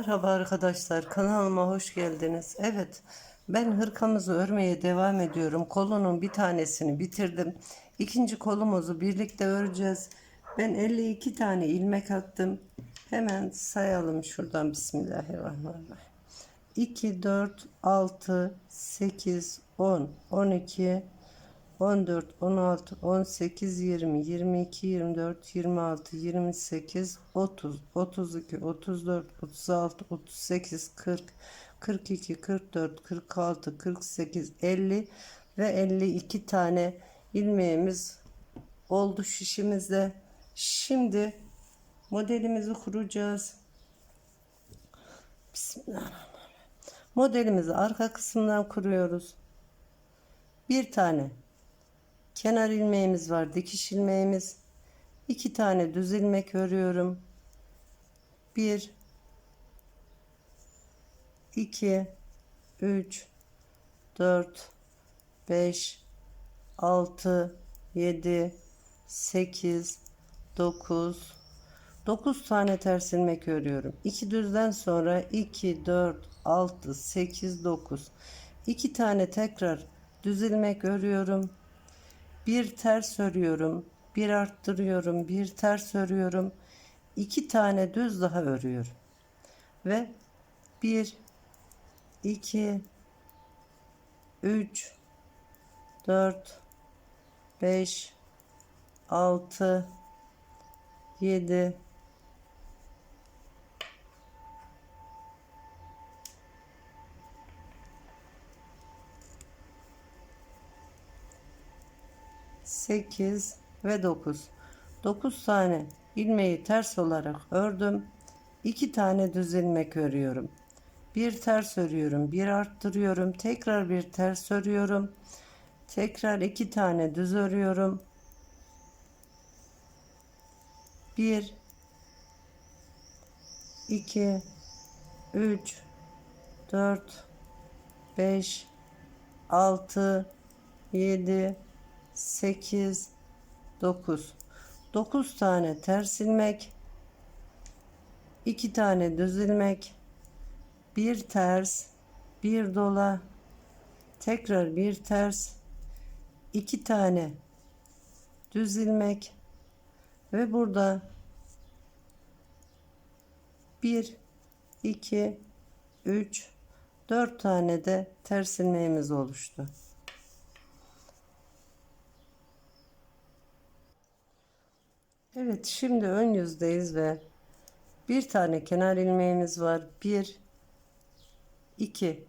Merhaba arkadaşlar, kanalıma hoş geldiniz. Evet, ben hırkamızı örmeye devam ediyorum. Kolunun bir tanesini bitirdim. İkinci kolumuzu birlikte öreceğiz. Ben 52 tane ilmek attım. Hemen sayalım şuradan Bismillahirrahmanirrahim. 2, 4, 6, 8, 10, 12, 14, 16, 18, 20, 22, 24, 26, 28, 30, 32, 34, 36, 38, 40, 42, 44, 46, 48, 50 ve 52 tane ilmeğimiz oldu şişimizde. Şimdi modelimizi kuracağız. Bismillahirrahmanirrahim. Modelimizi arka kısımdan kuruyoruz. Bir tane kenar ilmeğimiz var dikiş ilmeğimiz. İki tane düz ilmek örüyorum. Bir iki üç dört beş altı yedi sekiz dokuz. 9 tane ters ilmek örüyorum. 2 düzden sonra 2 4 6 8 9 2 tane tekrar düz ilmek örüyorum bir ters örüyorum, bir arttırıyorum, bir ters örüyorum, iki tane düz daha örüyorum. Ve bir, iki, üç, dört, beş, altı, yedi, sekiz ve dokuz. Dokuz tane ilmeği ters olarak ördüm. İki tane düz ilmek örüyorum. Bir ters örüyorum, bir arttırıyorum, tekrar bir ters örüyorum. Tekrar iki tane düz örüyorum. Bir, iki, üç, dört, beş, altı, yedi, 8 9 9 tane ters ilmek 2 tane düz ilmek bir ters bir dola tekrar bir ters 2 tane düz ilmek ve burada 1 2 3 4 tane de ters ilmeğimiz oluştu. Evet şimdi ön yüzdeyiz ve bir tane kenar ilmeğimiz var. Bir, iki,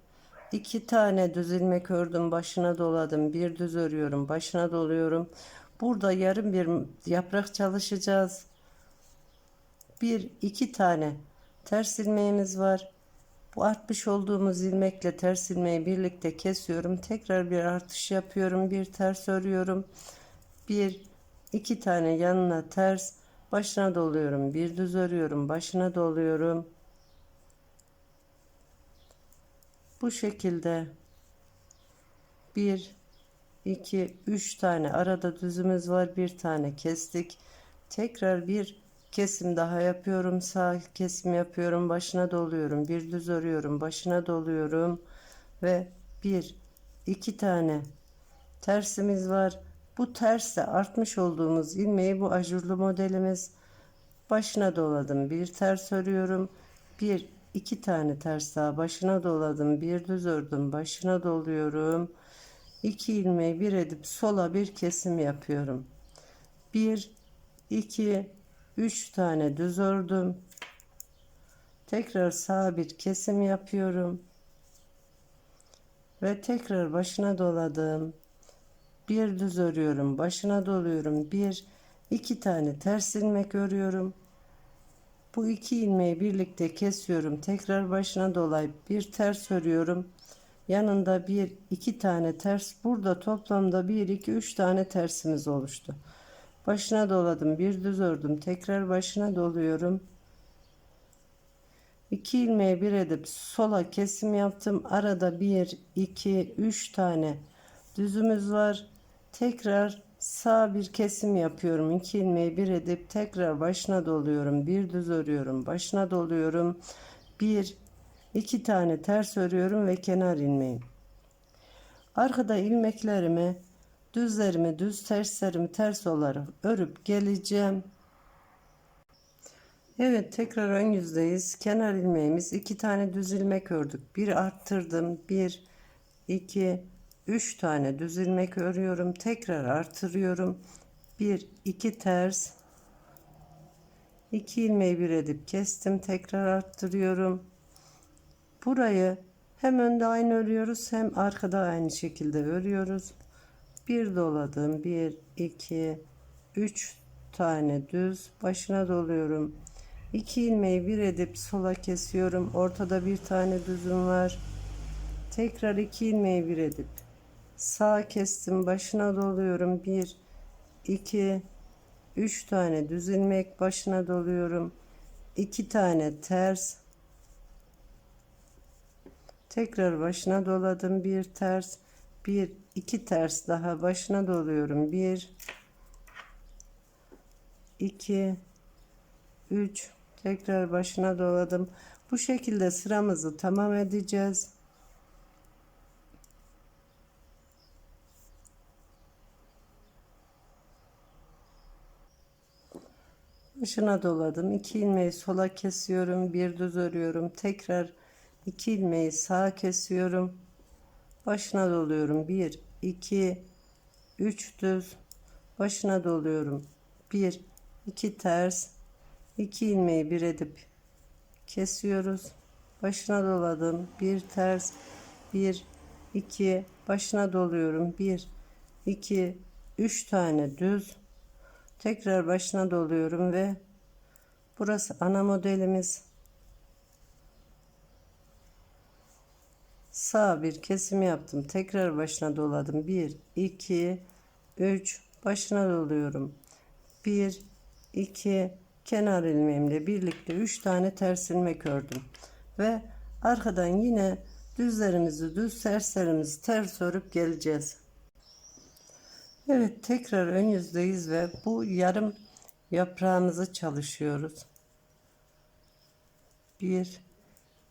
iki tane düz ilmek ördüm başına doladım. Bir düz örüyorum başına doluyorum. Burada yarım bir yaprak çalışacağız. Bir, iki tane ters ilmeğimiz var. Bu artmış olduğumuz ilmekle ters ilmeği birlikte kesiyorum. Tekrar bir artış yapıyorum. Bir ters örüyorum. Bir, iki tane yanına ters başına doluyorum. Bir düz örüyorum başına doluyorum. Bu şekilde bir iki üç tane arada düzümüz var. Bir tane kestik. Tekrar bir kesim daha yapıyorum. Sağ kesim yapıyorum başına doluyorum. Bir düz örüyorum başına doluyorum. Ve bir iki tane tersimiz var bu terste artmış olduğumuz ilmeği bu ajurlu modelimiz başına doladım. Bir ters örüyorum. Bir iki tane ters daha başına doladım. Bir düz ördüm. Başına doluyorum. İki ilmeği bir edip sola bir kesim yapıyorum. Bir, iki, üç tane düz ördüm. Tekrar sağa bir kesim yapıyorum. Ve tekrar başına doladım bir düz örüyorum başına doluyorum. Bir iki tane ters ilmek örüyorum. Bu iki ilmeği birlikte kesiyorum. Tekrar başına dolayıp bir ters örüyorum. Yanında bir iki tane ters burada toplamda bir iki üç tane tersimiz oluştu. Başına doladım bir düz ördüm. Tekrar başına doluyorum. İki ilmeği bir edip sola kesim yaptım. Arada bir iki üç tane düzümüz var tekrar sağ bir kesim yapıyorum iki ilmeği bir edip tekrar başına doluyorum bir düz örüyorum başına doluyorum bir iki tane ters örüyorum ve kenar ilmeğim. Arkada ilmeklerimi düzlerimi düz terslerimi ters olarak örüp geleceğim. Evet tekrar ön yüzdeyiz. Kenar ilmeğimiz iki tane düz ilmek ördük. Bir arttırdım. Bir, iki, üç tane düz ilmek örüyorum. Tekrar artırıyorum. Bir, iki ters. iki ilmeği bir edip kestim. Tekrar arttırıyorum. Burayı hem önde aynı örüyoruz hem arkada aynı şekilde örüyoruz. Bir doladım. Bir, iki, üç tane düz başına doluyorum. 2 ilmeği bir edip sola kesiyorum. Ortada bir tane düzüm var. Tekrar 2 ilmeği bir edip sağ kestim. Başına doluyorum. 1 2 3 tane düz ilmek başına doluyorum. 2 tane ters. Tekrar başına doladım. Bir ters. Bir iki ters daha başına doluyorum. 1 2 3 tekrar başına doladım bu şekilde sıramızı tamam edeceğiz başına doladım. 2 ilmeği sola kesiyorum bir düz örüyorum. Tekrar 2 ilmeği sağa kesiyorum. Başına doluyorum. 1 2 3 düz. Başına doluyorum. 1 2 ters. 2 ilmeği bir edip kesiyoruz. Başına doladım. Bir ters, bir, iki, başına doluyorum. Bir, iki, üç tane düz. Tekrar başına doluyorum ve burası ana modelimiz. Sağ bir kesim yaptım. Tekrar başına doladım. Bir, iki, üç, başına doluyorum. Bir, iki, kenar ilmeğimle birlikte 3 tane ters ilmek ördüm ve arkadan yine düzlerimizi düz terslerimizi ters örüp geleceğiz Evet tekrar ön yüzdeyiz ve bu yarım yaprağımızı çalışıyoruz bir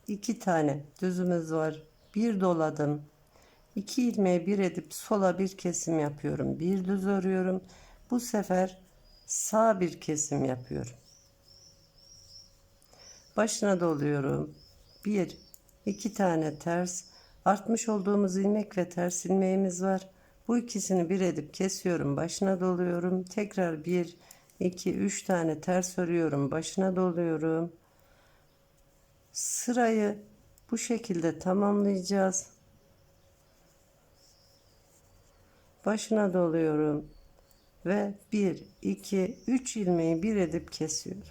iki tane düzümüz var bir doladım iki ilmeği bir edip sola bir kesim yapıyorum bir düz örüyorum bu sefer sağ bir kesim yapıyorum başına doluyorum. Bir, iki tane ters. Artmış olduğumuz ilmek ve ters ilmeğimiz var. Bu ikisini bir edip kesiyorum. Başına doluyorum. Tekrar bir, iki, üç tane ters örüyorum. Başına doluyorum. Sırayı bu şekilde tamamlayacağız. Başına doluyorum ve 1 2 3 ilmeği bir edip kesiyorum.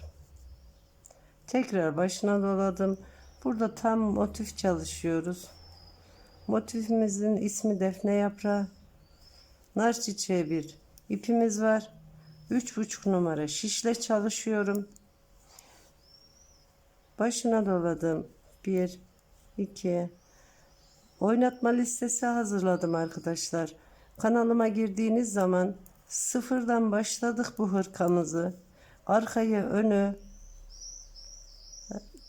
Tekrar başına doladım. Burada tam motif çalışıyoruz. Motifimizin ismi defne yaprağı. Nar çiçeği bir ipimiz var. Üç buçuk numara şişle çalışıyorum. Başına doladım. Bir, iki. Oynatma listesi hazırladım arkadaşlar. Kanalıma girdiğiniz zaman sıfırdan başladık bu hırkamızı. Arkayı, önü,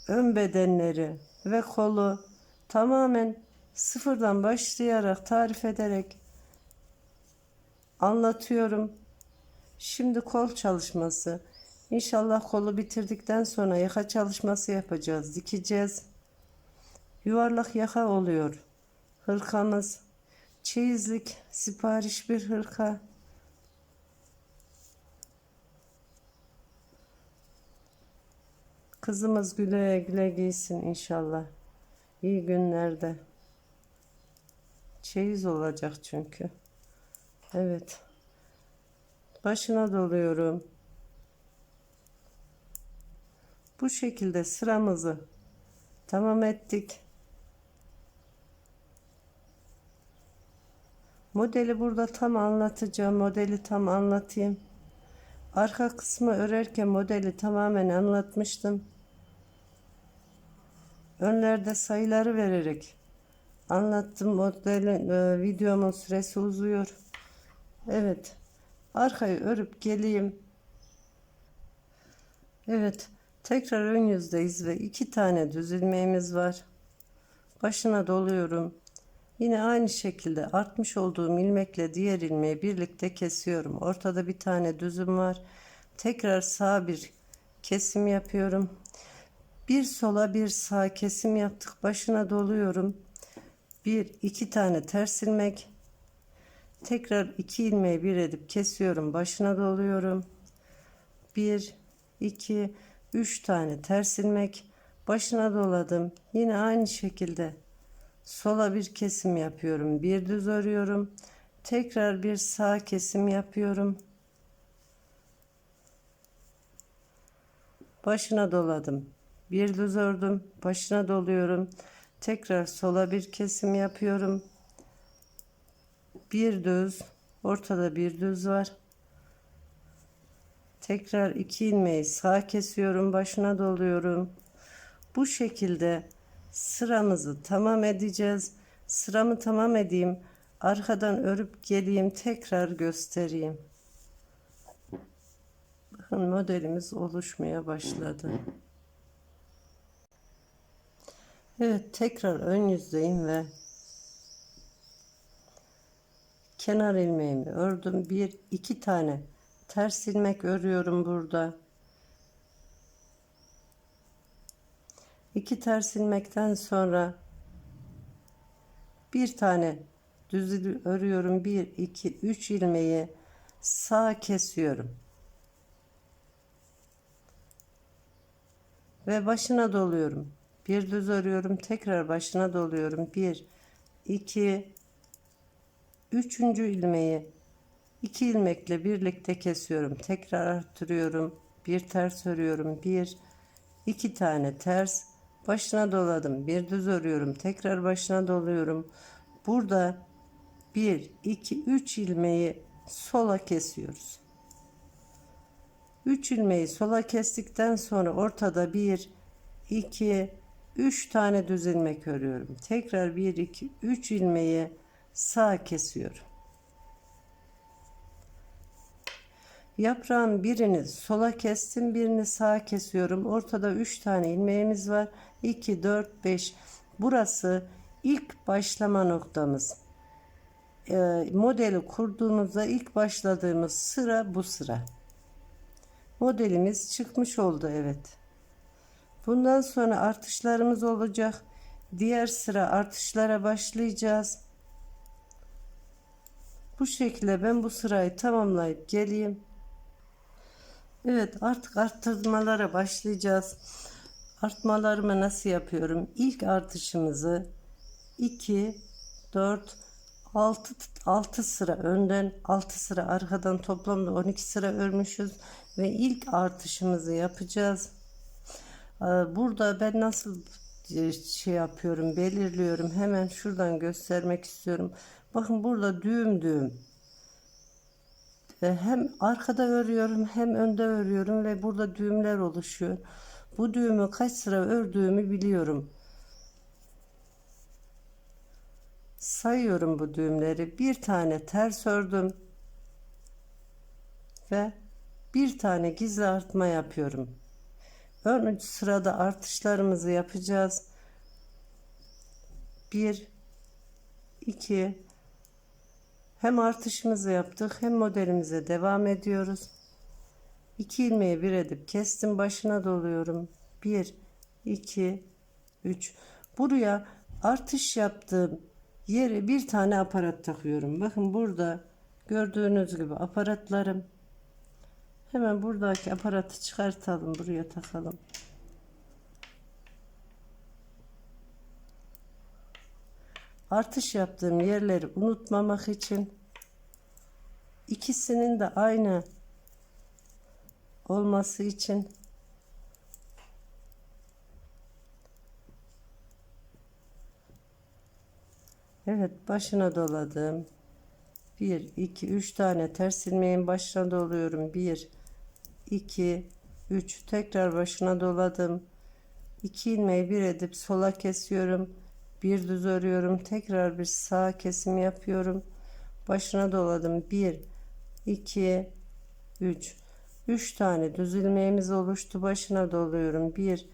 ön bedenleri ve kolu tamamen sıfırdan başlayarak tarif ederek anlatıyorum. Şimdi kol çalışması. İnşallah kolu bitirdikten sonra yaka çalışması yapacağız. Dikeceğiz. Yuvarlak yaka oluyor. Hırkamız. Çeyizlik sipariş bir hırka. Kızımız güle güle giysin inşallah. İyi günlerde. Çeyiz olacak çünkü. Evet. Başına doluyorum. Bu şekilde sıramızı tamam ettik. Modeli burada tam anlatacağım. Modeli tam anlatayım. Arka kısmı örerken modeli tamamen anlatmıştım. Önlerde sayıları vererek anlattım. Modelin e, videomun süresi uzuyor. Evet. Arkayı örüp geleyim. Evet. Tekrar ön yüzdeyiz ve iki tane düz ilmeğimiz var. Başına doluyorum. Yine aynı şekilde artmış olduğum ilmekle diğer ilmeği birlikte kesiyorum. Ortada bir tane düzüm var. Tekrar sağ bir kesim yapıyorum. Bir sola bir sağ kesim yaptık. Başına doluyorum. Bir iki tane ters ilmek. Tekrar iki ilmeği bir edip kesiyorum. Başına doluyorum. Bir, iki, üç tane ters ilmek. Başına doladım. Yine aynı şekilde sola bir kesim yapıyorum. Bir düz örüyorum. Tekrar bir sağ kesim yapıyorum. Başına doladım. Bir düz ördüm. Başına doluyorum. Tekrar sola bir kesim yapıyorum. Bir düz. Ortada bir düz var. Tekrar iki ilmeği sağ kesiyorum. Başına doluyorum. Bu şekilde sıramızı tamam edeceğiz. Sıramı tamam edeyim. Arkadan örüp geleyim. Tekrar göstereyim. Bakın modelimiz oluşmaya başladı. Evet tekrar ön yüzdeyim ve kenar ilmeğimi ördüm. Bir iki tane ters ilmek örüyorum burada. İki ters ilmekten sonra bir tane düz örüyorum. Bir, iki, üç ilmeği sağ kesiyorum. Ve başına doluyorum. Bir düz örüyorum. Tekrar başına doluyorum. Bir, iki, üçüncü ilmeği iki ilmekle birlikte kesiyorum. Tekrar arttırıyorum. Bir ters örüyorum. Bir, iki tane ters. Başına doladım. Bir düz örüyorum. Tekrar başına doluyorum. Burada bir, iki, üç ilmeği sola kesiyoruz. 3 ilmeği sola kestikten sonra ortada 1 2 3 tane düz ilmek örüyorum. Tekrar 1 2 3 ilmeği sağ kesiyorum. Yaprağın birini sola kestim, birini sağa kesiyorum. Ortada 3 tane ilmeğimiz var. 2 4 5. Burası ilk başlama noktamız. Ee, modeli kurduğumuzda ilk başladığımız sıra bu sıra. Modelimiz çıkmış oldu evet. Bundan sonra artışlarımız olacak. Diğer sıra artışlara başlayacağız. Bu şekilde ben bu sırayı tamamlayıp geleyim. Evet artık arttırmalara başlayacağız. Artmalarımı nasıl yapıyorum? İlk artışımızı 2, 4, 6, 6 sıra önden 6 sıra arkadan toplamda 12 sıra örmüşüz ve ilk artışımızı yapacağız. Ee, Burada ben nasıl e, şey yapıyorum belirliyorum hemen şuradan göstermek istiyorum. Bakın burada düğüm düğüm hem arkada örüyorum hem önde örüyorum ve burada düğümler oluşuyor. Bu düğümü kaç sıra ördüğümü biliyorum. Sayıyorum bu düğümleri. Bir tane ters ördüm. Ve bir tane gizli artma yapıyorum. Ön sırada artışlarımızı yapacağız. 1 2 hem artışımızı yaptık hem modelimize devam ediyoruz. 2 ilmeği bir edip kestim başına doluyorum. 1 2 3 buraya artış yaptığım yere bir tane aparat takıyorum. Bakın burada gördüğünüz gibi aparatlarım Hemen buradaki aparatı çıkartalım. Buraya takalım. Artış yaptığım yerleri unutmamak için ikisinin de aynı olması için Evet başına doladım. 1 2 3 tane ters ilmeğin başına doluyorum. 1 2 3 tekrar başına doladım 2 ilmeği bir edip sola kesiyorum bir düz örüyorum tekrar bir sağ kesim yapıyorum başına doladım 1 2 3 3 tane düz ilmeğimiz oluştu. Başına doluyorum. 1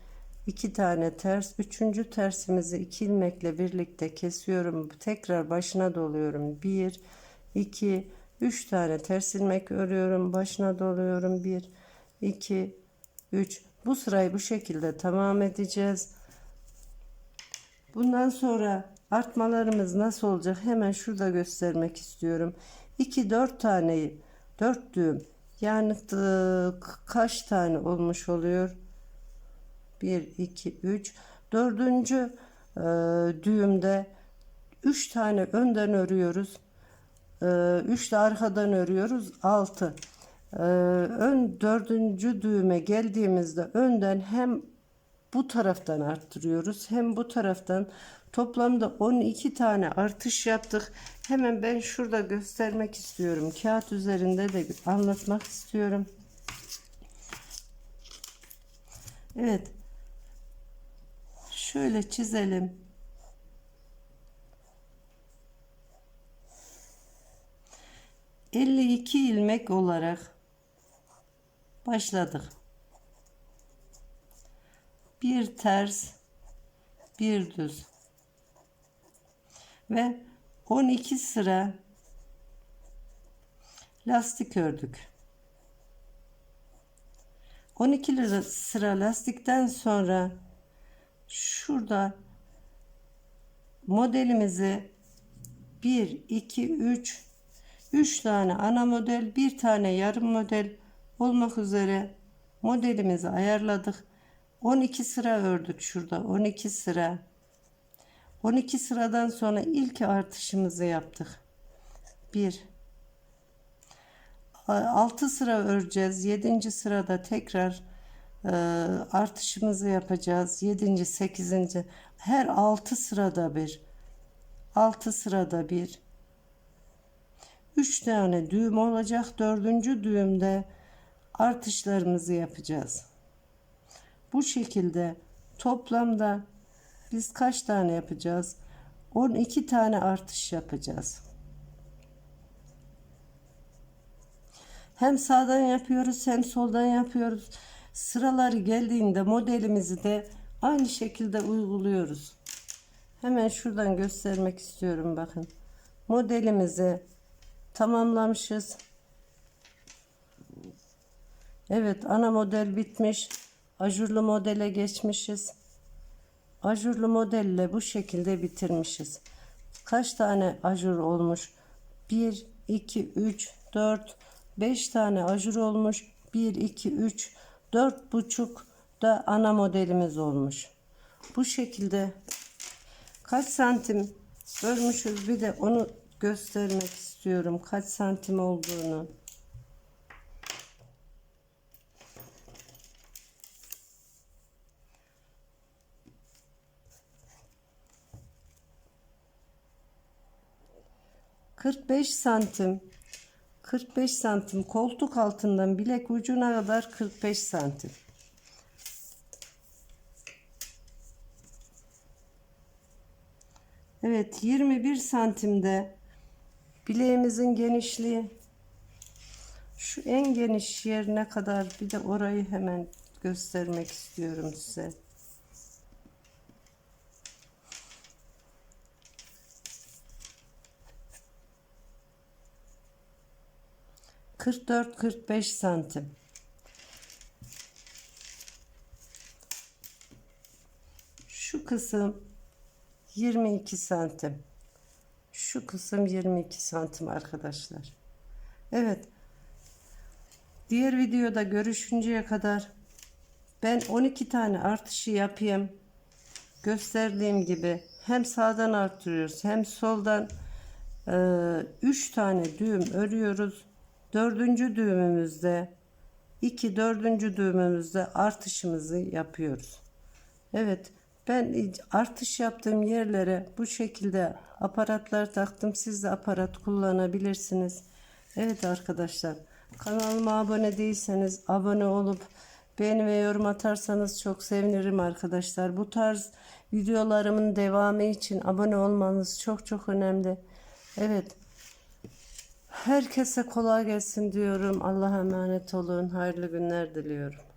2 tane ters. Üçüncü tersimizi 2 ilmekle birlikte kesiyorum. Tekrar başına doluyorum. 1 2 3 tane ters ilmek örüyorum. Başına doluyorum. 1 2 3 bu sırayı bu şekilde tamam edeceğiz. Bundan sonra artmalarımız nasıl olacak hemen şurada göstermek istiyorum. 2 4 taneyi 4 düğüm yani e, kaç tane olmuş oluyor? 1 2 3 dördüncü e, düğümde 3 tane önden örüyoruz. 3 de arkadan örüyoruz. 6 ön dördüncü düğüme geldiğimizde önden hem bu taraftan arttırıyoruz hem bu taraftan toplamda 12 tane artış yaptık. Hemen ben şurada göstermek istiyorum. Kağıt üzerinde de anlatmak istiyorum. Evet. Şöyle çizelim. Elli iki ilmek olarak başladık. Bir ters, bir düz ve 12 sıra lastik ördük. 12 lira sıra lastikten sonra şurada modelimizi 1 2 3 3 tane ana model, bir tane yarım model olmak üzere modelimizi ayarladık. 12 sıra ördük şurada. 12 sıra. 12 sıradan sonra ilk artışımızı yaptık. 1 6 sıra öreceğiz. 7. sırada tekrar e, artışımızı yapacağız. 7. 8. her 6 sırada bir 6 sırada bir 3 tane düğüm olacak. 4. düğümde artışlarımızı yapacağız. Bu şekilde toplamda biz kaç tane yapacağız? 12 tane artış yapacağız. Hem sağdan yapıyoruz hem soldan yapıyoruz. Sıraları geldiğinde modelimizi de aynı şekilde uyguluyoruz. Hemen şuradan göstermek istiyorum bakın. Modelimizi tamamlamışız. Evet ana model bitmiş. Ajurlu modele geçmişiz. Ajurlu modelle bu şekilde bitirmişiz. Kaç tane ajur olmuş? 1, 2, 3, 4, 5 tane ajur olmuş. 1, 2, 3, 4 buçuk da ana modelimiz olmuş. Bu şekilde kaç santim bölmüşüz bir de onu göstermek istiyorum. Kaç santim olduğunu. Kırk beş santim 45 santim koltuk altından bilek ucuna kadar 45 santim. Evet 21 santimde bileğimizin genişliği şu en geniş yerine kadar bir de orayı hemen göstermek istiyorum size. 44-45 santim. Şu kısım 22 santim. Şu kısım 22 santim arkadaşlar. Evet. Diğer videoda görüşünceye kadar ben 12 tane artışı yapayım. Gösterdiğim gibi hem sağdan artırıyoruz hem soldan 3 tane düğüm örüyoruz. Dördüncü düğümümüzde iki dördüncü düğümümüzde artışımızı yapıyoruz. Evet ben artış yaptığım yerlere bu şekilde aparatlar taktım. Siz de aparat kullanabilirsiniz. Evet arkadaşlar kanalıma abone değilseniz abone olup beğeni ve yorum atarsanız çok sevinirim arkadaşlar. Bu tarz videolarımın devamı için abone olmanız çok çok önemli. Evet Herkese kolay gelsin diyorum. Allah'a emanet olun. Hayırlı günler diliyorum.